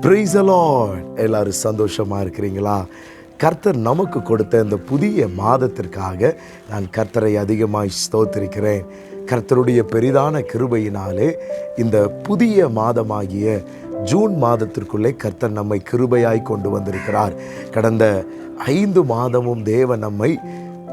Breeze the எல்லாரும் சந்தோஷமா இருக்கிறீங்களா? கர்த்தர் நமக்கு கொடுத்த இந்த புதிய மாதத்திற்காக நான் கர்த்தரை அதிகமாய் ஸ்தோத்திருக்கிறேன். கர்த்தருடைய பெரிதான கிருபையினாலே இந்த புதிய மாதமாகிய ஜூன் மாதத்திற்குள்ளே கர்த்தர் நம்மை கிருபையாய் கொண்டு வந்திருக்கிறார். கடந்த ஐந்து மாதமும் தேவன் நம்மை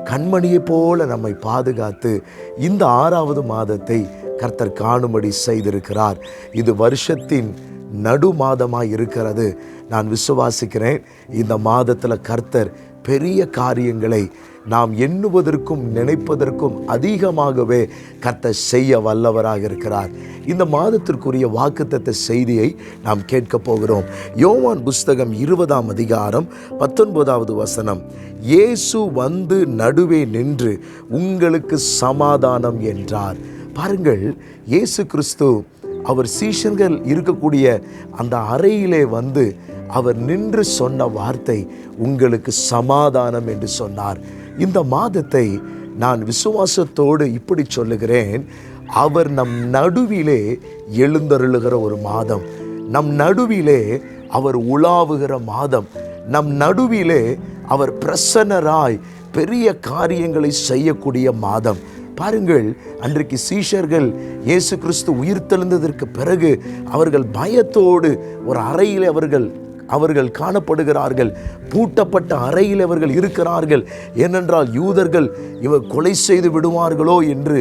கண்மணியைப் போல நம்மை பாதுகாத்து இந்த ஆறாவது மாதத்தை கர்த்தர் காணும்படி செய்திருக்கிறார். இது வருஷத்தின் நடு மாதமாக இருக்கிறது நான் விசுவாசிக்கிறேன் இந்த மாதத்தில் கர்த்தர் பெரிய காரியங்களை நாம் எண்ணுவதற்கும் நினைப்பதற்கும் அதிகமாகவே கர்த்தர் செய்ய வல்லவராக இருக்கிறார். இந்த மாதத்திற்குரிய வாக்குத்தத்த செய்தியை நாம் கேட்க போகிறோம். யோவான் புஸ்தகம் இருபதாம் அதிகாரம் பத்தொன்பதாவது வசனம் இயேசு வந்து நடுவே நின்று உங்களுக்கு சமாதானம் என்றார். பாருங்கள் இயேசு கிறிஸ்து அவர் சீஷர்கள் இருக்கக்கூடிய அந்த அறையிலே வந்து அவர் நின்று சொன்ன வார்த்தை உங்களுக்கு சமாதானம் என்று சொன்னார். இந்த மாதத்தை நான் விசுவாசத்தோடு இப்படி சொல்லுகிறேன். அவர் நம் நடுவிலே எழுந்தருளுகிற ஒரு மாதம். நம் நடுவிலே அவர் உலாவுகிற மாதம். நம் நடுவிலே அவர் பிரசன்னராய் பெரிய காரியங்களை செய்யக்கூடிய மாதம். பாருங்கள் அன்றைக்கு சீஷர்கள் இயேசு கிறிஸ்து உயிர்த்தெழுந்ததற்கு பிறகு அவர்கள் பயத்தோடு ஒரு அறையில் அவர்கள் அவர்கள் காணப்படுகிறார்கள். பூட்டப்பட்ட அறையில் அவர்கள் இருக்கிறார்கள். ஏனென்றால் யூதர்கள் இவர் கொலை செய்து விடுவார்களோ என்று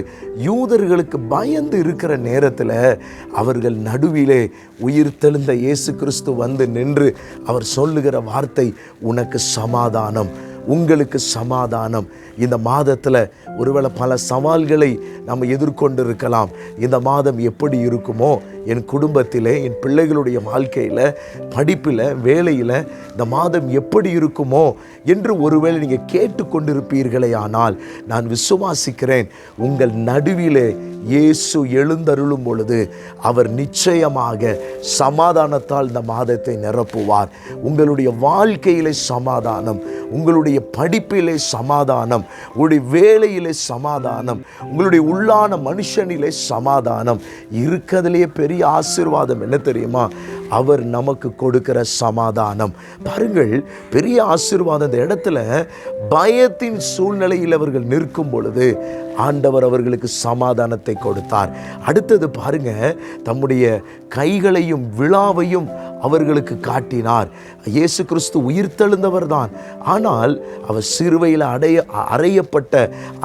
யூதர்களுக்கு பயந்து இருக்கிற நேரத்தில் அவர்கள் நடுவிலே உயிர்த்தெழுந்த இயேசு கிறிஸ்து வந்து நின்று அவர் சொல்லுகிற வார்த்தை உனக்கு சமாதானம். உங்களுக்கு சமாதானம். இந்த மாதத்தில் ஒருவேளை பல சவால்களை நம்ம எதிர்கொண்டு இருக்கலாம் இந்த மாதம் எப்படி இருக்குமோ என் குடும்பத்தில் என் பிள்ளைகளுடைய வாழ்க்கையில் படிப்பில் வேலையில் இந்த மாதம் எப்படி இருக்குமோ என்று ஒருவேளை நீங்கள் கேட்டுக்கொண்டிருப்பீர்களே ஆனால் நான் விசுவாசிக்கிறேன் உங்கள் நடுவிலே இயேசு எழுந்தருளும் பொழுது அவர் நிச்சயமாக சமாதானத்தால் இந்த மாதத்தை நிரப்புவார். உங்களுடைய வாழ்க்கையிலே சமாதானம் உங்களுடைய படிப்பிலே சமாதானம் உங்களுடைய வேலையிலே சமாதானம் உங்களுடைய உள்ளான மனுஷனிலே சமாதானம். இருக்கிறதுலேயே பெரிய ஆசீர்வாதம் என்ன தெரியுமா? அவர் நமக்கு கொடுக்கிற சமாதானம். பாருங்கள் பெரிய ஆசீர்வாதம் இந்த இடத்துல பயத்தின் சூழ்நிலையில் அவர்கள் நிற்கும் பொழுது ஆண்டவர் அவர்களுக்கு சமாதானத்தை கொடுத்தார். அடுத்தது பாருங்க தம்முடைய கைகளையும் விழாவையும் அவர்களுக்கு காட்டினார். இயேசு கிறிஸ்து உயிர்த்தெழுந்தவர் தான். ஆனால் அவர் சிறுவையில் அடைய அறையப்பட்ட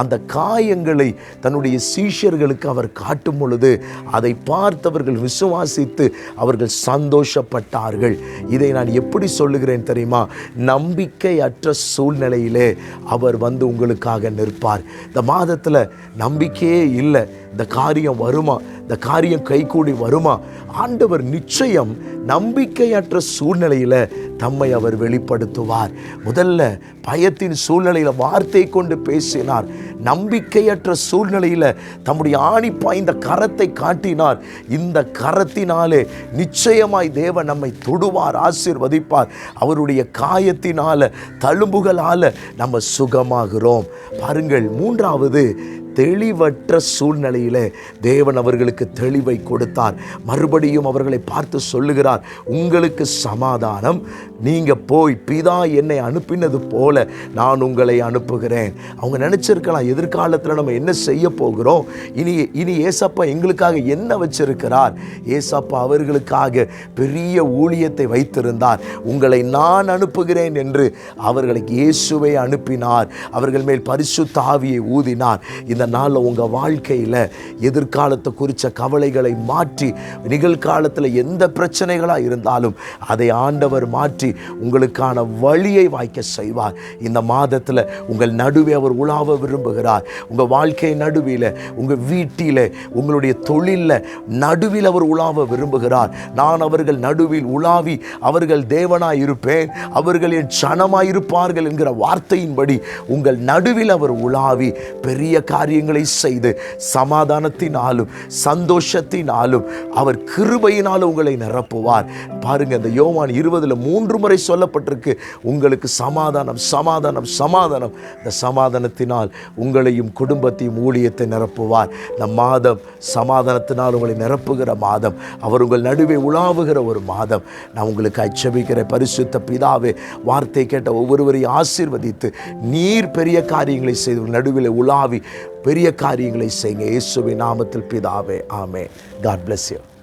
அந்த காயங்களை தன்னுடைய சீஷர்களுக்கு அவர் காட்டும் பொழுது அதை பார்த்தவர்கள் விசுவாசித்து அவர்கள் சந்தோஷப்பட்டார்கள். இதை நான் எப்படி சொல்லுகிறேன் தெரியுமா? நம்பிக்கையற்ற சூழ்நிலையிலே அவர் வந்து உங்களுக்காக நிற்பார். இந்த மாதத்தில் நம்பிக்கையே இல்லை. இந்த காரியம் வருமா? இந்த காரியம் கைகூடி வருமா? ஆண்டவர் நிச்சயம் நம்பிக்கையற்ற சூழ்நிலையில் தம்மை அவர் வெளிப்படுத்துவார். முதல்ல பயத்தின் சூழ்நிலையில் வார்த்தை கொண்டு பேசினார். நம்பிக்கையற்ற சூழ்நிலையில் தம்முடைய ஆணி பாய்ந்த கரத்தை காட்டினார். இந்த கரத்தினாலே நிச்சயமாய் தேவன் நம்மை தொடுவார் ஆசிர்வதிப்பார். அவருடைய காயத்தினால தழும்புகளால் நம்ம சுகமாகிறோம். பாருங்கள் மூன்றாவது தெளிவற்ற சூழ்நிலையில் தேவன் அவர்களுக்கு தெளிவை கொடுத்தார். மறுபடியும் அவர்களை பார்த்து சொல்லுகிறார் உங்களுக்கு சமாதானம். நீங்கள் போய் பிதா என்னை அனுப்பினது போல நான் உங்களை அனுப்புகிறேன். அவங்க நினச்சிருக்கலாம் எதிர்காலத்தில் நம்ம என்ன செய்ய போகிறோம்? இனி இனி ஏசப்பா எங்களுக்காக என்ன வச்சிருக்கிறார்? ஏசப்பா அவர்களுக்காக பெரிய ஊழியத்தை வைத்திருந்தார். உங்களை நான் அனுப்புகிறேன் என்று அவர்களுக்கு இயேசுவை அனுப்பினார். அவர்கள் மேல் பரிசு தாவியை ஊதினார். இந்த நாளில் உங்கள் வாழ்க்கையில் எதிர்காலத்தை குறித்த கவலைகளை மாற்றி நிகழ்காலத்தில் எந்த பிரச்சனைகளாக இருந்தாலும் அதை ஆண்டவர் மாற்றி உங்களுக்கான வழியை வாய்க்க செய்வார். இந்த மாதத்தில் உங்கள் நடுவே அவர் உலாவ விரும்புகிறார். உங்கள் வாழ்க்கை நடுவில் உங்கள் வீட்டில் உங்களுடைய தொழிலில் நடுவில் அவர் உலாவ விரும்புகிறார். நான் அவர்கள் நடுவில் உலாவி அவர்கள் தேவனாய் இருப்பேன் அவர்கள் என் சனமாயிருப்பார்கள் என்கிற வார்த்தையின்படி உங்கள் நடுவில் அவர் உலாவி பெரிய காரியம் காரியங்களை செய்து சமாதானத்தினாலும் சந்தோஷத்தினாலும் அவர் கிருபையினாலும் உங்களை நிரப்புவார். பாருங்க இந்த யோவான் இருபதுல மூன்று முறை சொல்லப்பட்டிருக்கு. உங்களுக்கு சமாதானம் சமாதானம் சமாதானம். இந்த சமாதானத்தினால் உங்களையும் குடும்பத்தையும் ஊழியத்தை நிரப்புவார். இந்த மாதம் சமாதானத்தினால் உங்களை நிரப்புகிற மாதம். அவர் உங்கள் நடுவே உலாவுகிற ஒரு மாதம். நான் உங்களுக்கு அச்சபிக்கிற பரிசுத்த பிதாவே. வார்த்தை கேட்ட ஒவ்வொருவரையும் ஆசீர்வதித்து நீர் பெரிய காரியங்களை செய்து உங்கள் நடுவில் உலாவி பெரிய காரியங்களை செய்யுங்க. இயேசுவின் நாமத்தில் பிதாவே. ஆமே காட் பிளஸ் யூ